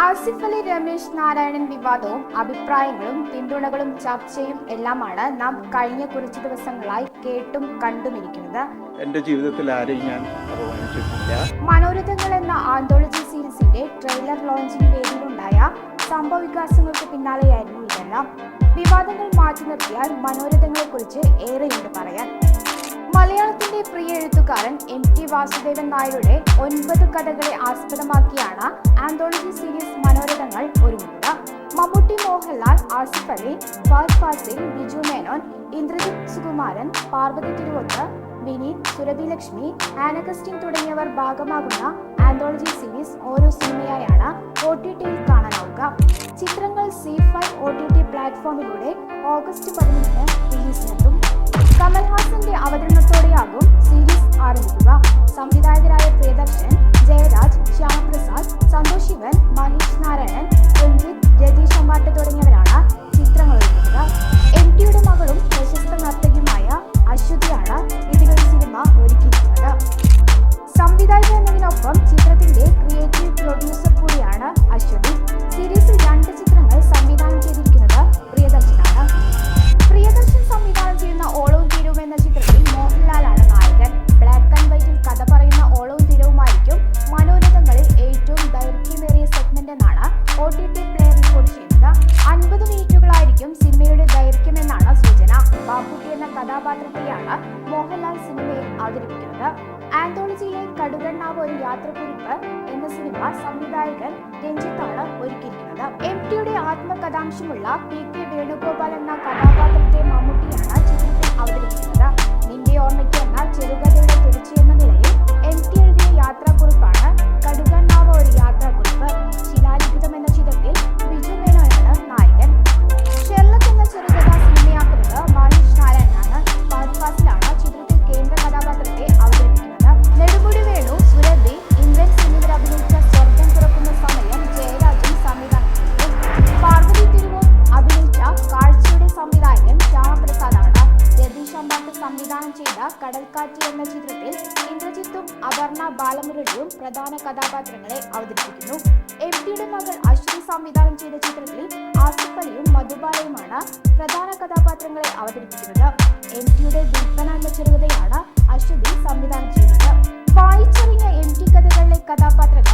ആസിഫ് അലി രമേശ് നാരായണൻ വിവാദവും അഭിപ്രായങ്ങളും പിന്തുണകളും ചർച്ചയും എല്ലാമാണ് നാം കഴിഞ്ഞ കുറച്ച് ദിവസങ്ങളായി കേട്ടും കണ്ടുമിരിക്കുന്നത്. എന്റെ ജീവിതത്തിൽ ആരെയും ഞാൻ അപമാനിച്ചിട്ടില്ല. മനോരഥങ്ങൾ എന്ന ആന്തോളജി സീരീസിന്റെ ട്രെയിലർ ലോഞ്ചിംഗ് വേദിയിലുണ്ടായ സംഭവ വികാസങ്ങൾക്ക് പിന്നാലെയായിരുന്നു ഇതെല്ലാം. വിവാദങ്ങൾ മാറ്റി നിർത്തിയാൽ മനോരഥങ്ങളെ കുറിച്ച് ഏറെയുണ്ട് പറയാൻ മലയാളത്തിന്റെ പ്രിയ എഴുത്തുകാരൻ എം ടി വാസുദേവൻ നായരുടെ ഒൻപത് കഥകളെ ആസ്പദമാക്കിയാണ് ആന്തോളജി സീരീസ് മനോരഥങ്ങൾ ഒരുങ്ങുന്നത്. മമ്മൂട്ടി മോഹൻലാൽ ആസിഫ് അലി ഫാസ് ഫാസിൽ ബിജു മേനോൻ ഇന്ദ്രജിത് സുകുമാരൻ പാർവതി തിരുവോത്ത് വിനീത് സുരഭി ലക്ഷ്മി ആനകസ്റ്റിംഗ് തുടങ്ങിയവർ ഭാഗമാകുന്ന ആന്തോളജി സീരീസ് ഓരോ സിനിമയായാണ് ഒ ടി ടിയിൽ കാണാനാവുക. ചിത്രങ്ങൾ C five O T T പ്ലാറ്റ്ഫോമിലൂടെ August പതിനഞ്ചിന് റിലീസിനെത്തും കമൽഹാസന്റെ അവതരണത്തോടെയാകും സീരീസ് ആരംഭിക്കുക. കഥാപാത്രത്തെയാണ് മോഹൻലാൽ സിനിമയിൽ അവതരിപ്പിക്കുന്നത്. ആന്തോളജിയിലെ കടുകണ്ണാവ് ഒരു യാത്രക്കുറിപ്പ് എന്ന സിനിമ സംവിധായകൻ രഞ്ജിത്താണ് ഒരുക്കിയിരിക്കുന്നത്. എം ടിയുടെ ആത്മകഥാംശമുള്ള പി കെ വേണുഗോപാൽ എന്ന കഥാപാത്രത്തെ മമ്മൂട്ടിയാണ് കടൽക്കാറ്റ് എന്ന ചിത്രത്തിൽ ഇന്ദ്രജിത്തും അപർണ ബാലമുരളിയും പ്രധാന കഥാപാത്രങ്ങളെ അവതരിപ്പിക്കുന്നു. എം ടിയുടെ മകൾ അശ്വതി സംവിധാനം ചെയ്ത ചിത്രത്തിൽ ആസിഫ് അലിയും മധുബാലയുമാണ് പ്രധാന കഥാപാത്രങ്ങളെ അവതരിപ്പിക്കുന്നത്. എം ടിയുടെ വിൽപ്പന എന്ന ചെറുകഥയാണ് അശ്വതി സംവിധാനം ചെയ്യുന്നത്. വായിച്ചറിഞ്ഞ എം ടി കഥകളിലെ കഥാപാത്രം